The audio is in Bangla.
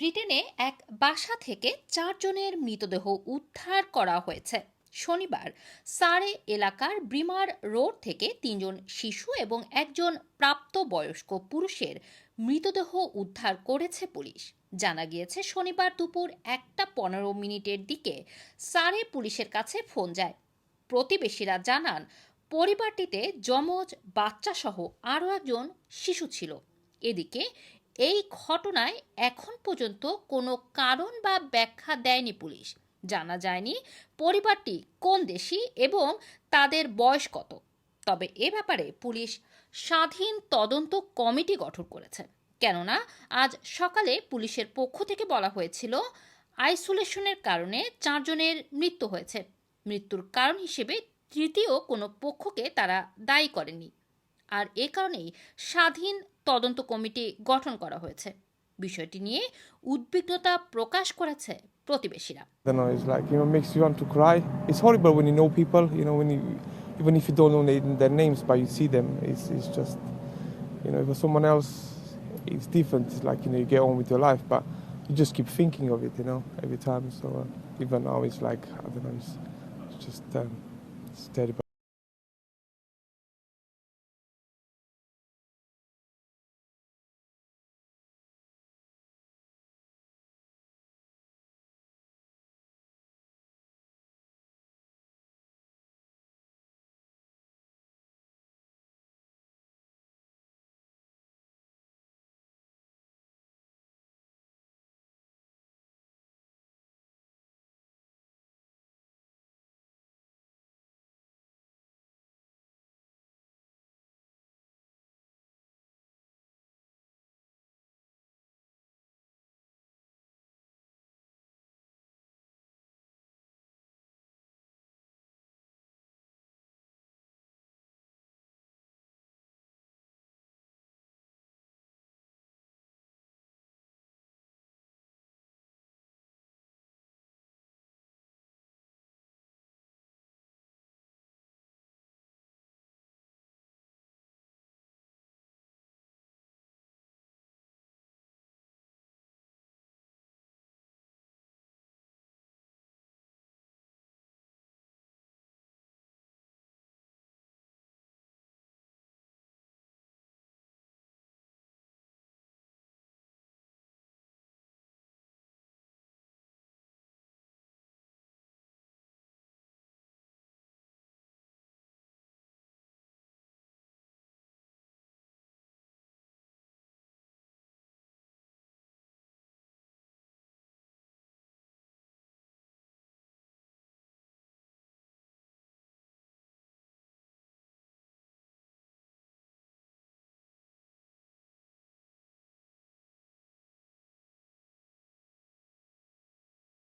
ব্রিটেনে এক বাসা থেকে চারজনের মৃতদেহ উদ্ধার করা হয়েছে। শনিবার সারে এলাকার ব্রিমার রোড থেকে তিনজন শিশু এবং একজন প্রাপ্তবয়স্ক পুরুষের মৃতদেহ উদ্ধার করেছে পুলিশ। জানা গিয়েছে, শনিবার দুপুর একটা পনেরো মিনিটের দিকে সারে পুলিশের কাছে ফোন যায়। প্রতিবেশীরা জানান, পরিবারটিতে যমজ বাচ্চাসহ আরও একজন শিশু ছিল। এদিকে এই ঘটনায় এখন পর্যন্ত কোনো কারণ বা ব্যাখ্যা দেয়নি পুলিশ। জানা যায়নি পরিবারটি কোন দেশি এবং তাদের বয়স কত। তবে এ ব্যাপারে পুলিশ স্বাধীন তদন্ত কমিটি গঠন করেছে। কেননা, আজ সকালে পুলিশের পক্ষ থেকে বলা হয়েছিল, আইসোলেশনের কারণে চারজনের মৃত্যু হয়েছে। মৃত্যুর কারণ হিসেবে তৃতীয় কোনো পক্ষকে তারা দায়ী করেনি আর এ কারণেই স্বাধীন তদন্ত কমিটি গঠন করা হয়েছে বিষয়টি নিয়ে উদ্বিগ্নতা প্রকাশ করেছে প্রতিবেশীরা even if you don't know their names, but you see them, it's, it's just, you know, if it's someone else, it's different. It's like, you know, you get on with your life, but you just keep thinking of it, you know, every time. So uh, even now, it's like, I don't know, it's, it's just, um, it's terrible.